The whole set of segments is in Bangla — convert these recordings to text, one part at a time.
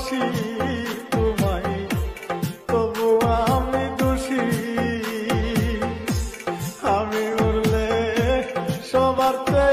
ভালোবাসি তোমায় তবু আমি দোষী। আমি উঠলে সবার চেয়ে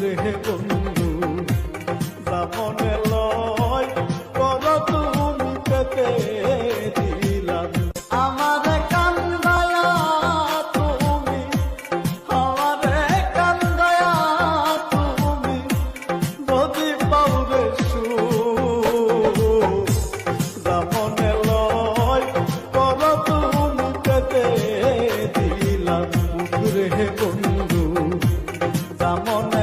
রে বন্ধু যাবনে লয় কর তুমি পেতে দিলাম আমার কান্দায়া তুমি, আমারে কান্দায়া তুমি, যদি পাউরে সু যাবনে লয় কর তুমি পেতে দিলাম রে বন্ধু মনে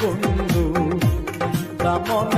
বন্ধু দামন